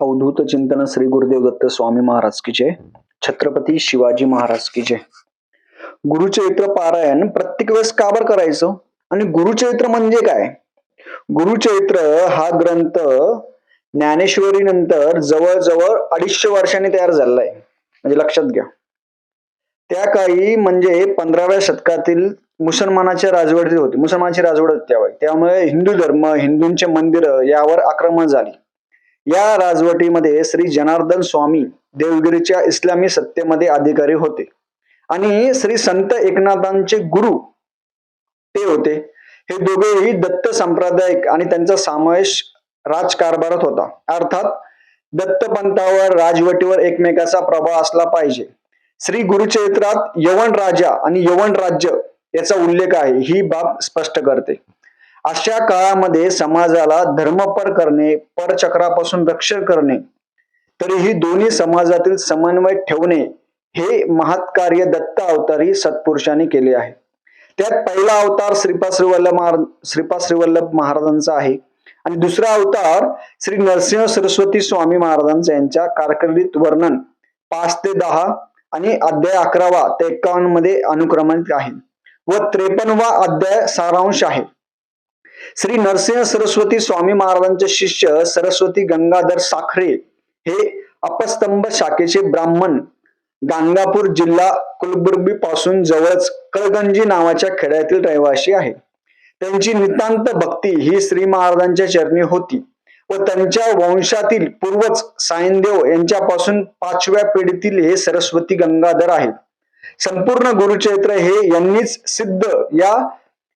अवधूत चिंतन श्री गुरुदेव दत्त स्वामी महाराज की जय. छत्रपती शिवाजी महाराज की जय. गुरुचरित्र पारायण प्रत्येक वेळेस का बरं करायचं? आणि गुरुचरित्र म्हणजे काय? गुरुचरित्र हा ग्रंथ ज्ञानेश्वरी नंतर जवळजवळ अडीचशे वर्षांनी तयार झालेला आहे म्हणजे लक्षात घ्या. त्या काळी म्हणजे पंधराव्या शतकातील मुसलमानाच्या राजवटी होती. मुसलमानाची राजवट त्यावेळी. त्यामुळे हिंदू धर्म हिंदूंचे मंदिर यावर आक्रमण झाली. या राजवटीमध्ये श्री जनार्दन स्वामी देवगिरीच्या इस्लामी सत्तेमध्ये अधिकारी होते. आणि श्री संत एकनाथांचे गुरु ते होते. हे दोघेही दत्त संप्रदायिक आणि त्यांचा समावेश राजकारभारात होता. अर्थात दत्तपंथावर राजवटीवर एकमेकाचा प्रभाव असला पाहिजे. श्री गुरुचरित्रात यवन राजा आणि यवन राज्य याचा उल्लेख आहे ही बाब स्पष्ट करते. अशा काळामध्ये समाजाला धर्मपर करणे परचक्रापासून रक्षण करणे तरीही दोन्ही समाजातील समन्वय ठेवणे हे महत्कार्य दत्त अवतारी सत्पुरुषांनी केले आहे. त्यात पहिला अवतार श्रीपाद श्रीवल्लभ महाराज श्रीपाद श्रीवल्लभ महाराजांचा आहे आणि दुसरा अवतार श्री नरसिंह सरस्वती स्वामी महाराजांचा यांच्या कारकिर्दीत वर्णन पाच ते दहा आणि अध्याय अकरावा ते एक्कावन्नमध्ये अनुक्रमित आहे. व त्रेपन्नवा अध्याय सारांश आहे. श्री नरसिंह सरस्वती स्वामी महाराजांचे शिष्य सरस्वती गंगाधर साखरे हे अपस्तंभ शाखेचे ब्राह्मण. गाणगापूर जिल्हा कुलबुर्गी पासून जवळच कळगंजी नावाच्या खेड्यातील रहिवाशी आहे. त्यांची नितांत भक्ती ही श्री महाराजांच्या चरणी होती व त्यांच्या वंशातील पूर्वज सायनदेव यांच्यापासून पाचव्या पिढीतील हे सरस्वती गंगाधर आहेत. संपूर्ण गुरुचरित्र हे यांनीच सिद्ध या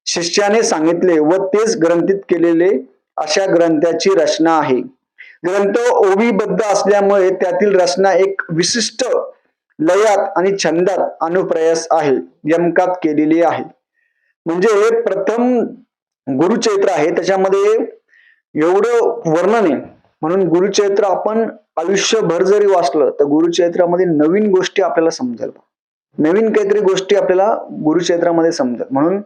शिष्याने सांगितले व तेच ग्रंथित केलेले अशा ग्रंथाची रचना आहे. ग्रंथ ओवीबद्ध असल्यामुळे त्यातील रचना एक विशिष्ट लयात आणि छंदात अनुप्रयास आहे यमकात केलेली आहे. म्हणजे हे प्रथम गुरुचैत्र आहे. त्याच्यामध्ये एवढं वर्णन आहे. म्हणून गुरुचैत्र आपण आयुष्यभर जरी वाचलं तर गुरुचैत्रामध्ये नवीन गोष्टी आपल्याला समजेल नवीन काहीतरी गोष्टी आपल्याला गुरुक्षेत्रामध्ये समजल म्हणून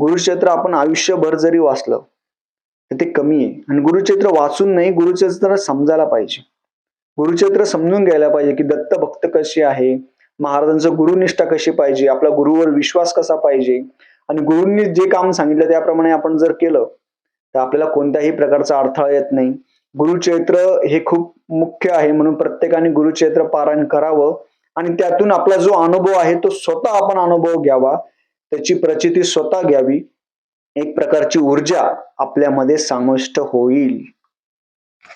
गुरुक्षेत्र आपण आयुष्यभर जरी वाचलं तर ते कमी आहे. आणि गुरुक्षेत्र वाचून नाही गुरुचरित्र समजायला पाहिजे. गुरुक्षेत्र समजून घ्यायला पाहिजे की दत्त भक्त कशी आहे महाराजांचं गुरुनिष्ठा कशी पाहिजे आपला गुरुवर विश्वास कसा पाहिजे. आणि गुरुंनी जे काम सांगितलं त्याप्रमाणे आपण जर केलं तर आपल्याला कोणत्याही प्रकारचा अडथळा येत नाही. गुरुक्षेत्र हे खूप मुख्य आहे म्हणून प्रत्येकाने गुरुक्षेत्र पारायण करावं. आणि त्यातून आपला जो अनुभव आहे तो स्वतः आपण अनुभव घ्यावा. त्याची प्रचिती स्वतः घ्यावी. एक प्रकारची ऊर्जा आपल्यामध्ये समाविष्ट होईल.